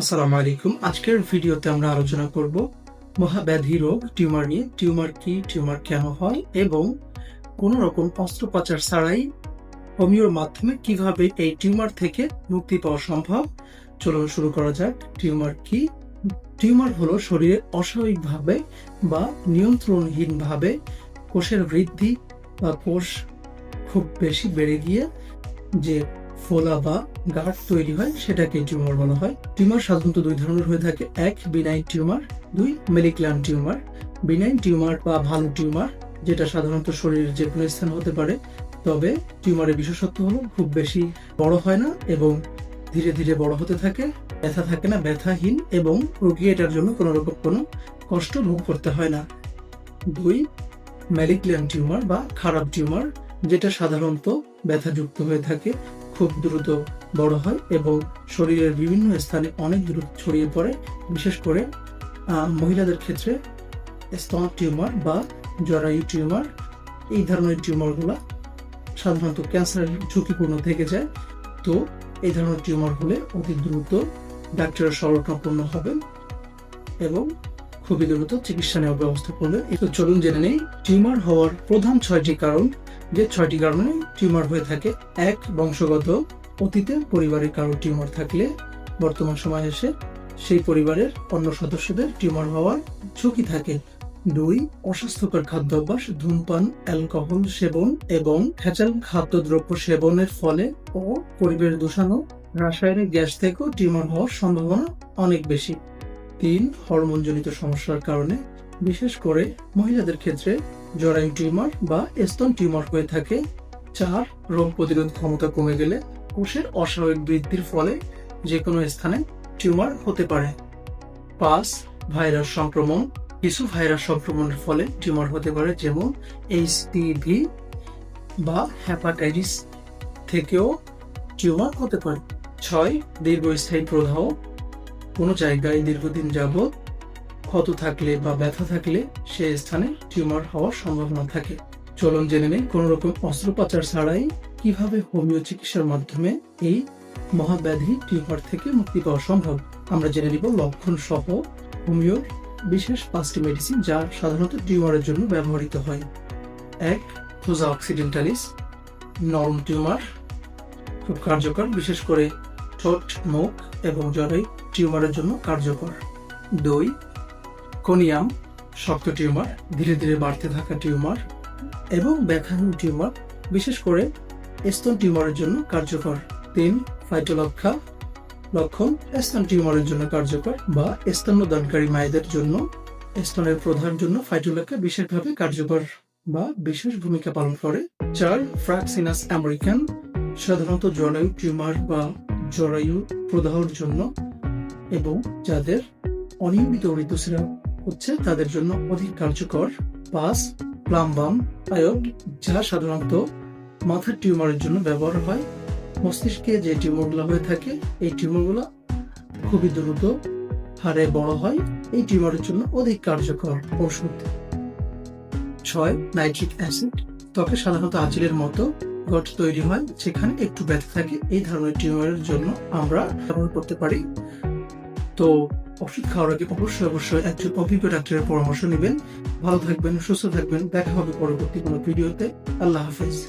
আসসালামু আলাইকুম। আজকের ভিডিওতে আমরা আলোচনা করব মহাব্যাধি রোগ, টিউমার নিয়ে, টিউমার কি, টিউমার কেন হয় এবং কোন রকম অস্ত্রোপচার ছাড়াই হোমিওর মাধ্যমে কীভাবে এই টিউমার থেকে মুক্তি পাওয়া সম্ভব? চলুন শুরু করা যাক, টিউমার কি? টিউমার হলো শরীরে অস্বাভাবিকভাবে বা নিয়ন্ত্রণহীনভাবে কোষের বৃদ্ধি বা কোষ খুব বেশি বেড়ে গিয়ে যে ফোলা বা গাঁট তৈরি হয়, সেটাকে টিউমার বলা হয়। টিউমার সাধারণত দুই ধরনের হয়ে থাকে। এক বিনাইন টিউমার দুই মেলিক্লান টিউমার বিনাইন টিউমার বা ভালো টিউমার যেটা সাধারণত শরীরের যে কোনো স্থান হতে পারে। তবে টিউমারের বিশেষত্ব হলো খুব বেশি বড় হয় না এবং ধীরে ধীরে বড় হতে থাকে, ব্যথা থাকে না, ব্যথাহীন এবং রোগী এটার জন্য কোনো রকম কোনো কষ্ট ভোগ করতে হয় না। দুই ম্যালিক্লিয়ান টিউমার বা খারাপ টিউমার যেটা সাধারণত ব্যথাযুক্ত হয়ে থাকে। খুব দ্রুত বড় হয় এবং শরীরের বিভিন্ন স্থানে অনেক দ্রুত ছড়িয়ে পড়ে। বিশেষ করে মহিলাদের ক্ষেত্রে স্তন টিউমার বা জরায়ু টিউমার, এই ধরনের টিউমারগুলো সাধারণত ক্যান্সারের ঝুঁকিপূর্ণ থেকে যায়। তো এই ধরনের টিউমার হলে অতি দ্রুত ডাক্তারের শরণাপন্ন হবেন এবং খুবই দ্রুত চিকিৎসা নেওয়ার ব্যবস্থা করবেন তো চলুন জেনে নেই, টিউমার হওয়ার প্রধান ছয়টি কারণ। যে ছয়টি কারণে টিউমার হয়ে থাকে, এক, বংশগত অতীতে পরিবারের কারও টিউমার থাকলে বর্তমান সময়ে এসে সেই পরিবারের অন্য সদস্যদের টিউমার হওয়ার ঝুঁকি থাকে। দুই, অস্বাস্থ্যকর খাদ্যাভ্যাস, ধূমপান, অ্যালকোহল সেবন এবং ভেজাল খাদ্যদ্রব্য সেবনের ফলে ও পরিবেশ দূষণ রাসায়নিক গ্যাস থেকেও টিউমার হওয়ার সম্ভাবনা অনেক বেশি। তিন হরমোনজনিত সমস্যার কারণে, বিশেষ করে মহিলাদের ক্ষেত্রে জরায়ু টিউমার বা স্তন টিউমার হয়ে থাকে। চার, রোগ প্রতিরোধ ক্ষমতা কমে গেলে কোষের অস্বাভাবিক বৃদ্ধির ফলে যে কোনো স্থানে টিউমার হতে পারে। পাঁচ, ভাইরাস সংক্রমণ। কিছু ভাইরাস সংক্রমণের ফলে টিউমার হতে পারে যেমন এইচ এইচপিভি বা হ্যাপাটাইটিস থেকেও টিউমার হতে পারে। ছয়, দীর্ঘস্থায়ী প্রদাহ। কোনো জায়গায় দীর্ঘদিন যাবৎ ক্ষত থাকলে বা ব্যথা থাকলে সে স্থানে টিউমার হওয়ার সম্ভাবনা থাকে। চলুন জেনে নেই কোন রকম অস্ত্রোপচার ছাড়াই কীভাবে হোমিও চিকিৎসার মাধ্যমে এই মহাব্যাধি টিউমার থেকে মুক্তি পাওয়া সম্ভব। আমরা জেনে নিব লক্ষণ সহ হোমিও বিশেষ পাঁচটি মেডিসিন যা সাধারণত টিউমারের জন্য ব্যবহৃত হয়। এক ফোজা অক্সিডেন্টালিস, নরম টিউমার, খুব কার্যকর, বিশেষ করে ঠোঁট, মুখ এবং জরাই টিউমারের জন্য কার্যকর। দুই, কোনিয়াম, শক্ত টিউমার, ধীরে ধীরে বাড়তে থাকা টিউমার এবং ব্যাখ্যাহীন টিউমার, বিশেষ করে স্তন টিউমারের জন্য কার্যকর। তিন ফাইটোলক্ষা লক্ষণ, স্তন টিউমারের জন্য কার্যকর বা স্তন্যদানকারী মায়েদের জন্য, স্তনের প্রধান জন্য ফাইটোলক্ষা বিশেষভাবে কার্যকর বা বিশেষ ভূমিকা পালন করে। চার, ফ্রাক্সিনাস আমেরিকান সাধারণত জরায়ু টিউমার বা জরায়ু প্রদাহর জন্য এবং যাদের অনিয়মিত ঋতুস্রাব হচ্ছে, তাদের জন্য অধিক কার্যকর পাঁচ প্লাম্বাম আয়োগ যা সাধারণত মাথার টিউমারের জন্য ব্যবহার হয়। মস্তিষ্কে যে টিউমারগুলো হয়ে থাকে, এই টিউমারগুলো খুবই দ্রুত হারে বড় হয়। এই টিউমারের জন্য অধিক কার্যকর ওষুধ ছয়, নাইট্রিক অ্যাসিড। ত্বকে সাধারণত আঁচিলের মতো গঠ তৈরি হয়, যেখানে একটু ব্যথা থাকে, এই ধরনের টিউমারের জন্য আমরা ব্যবহার করতে পারি। তো ওষুধ খাওয়ার আগে অবশ্যই অবশ্যই একজন অভিজ্ঞ ডাক্তারের পরামর্শ নেবেন। ভালো থাকবেন, সুস্থ থাকবেন। দেখা হবে পরবর্তী কোনো ভিডিওতে। আল্লাহ হাফেজ।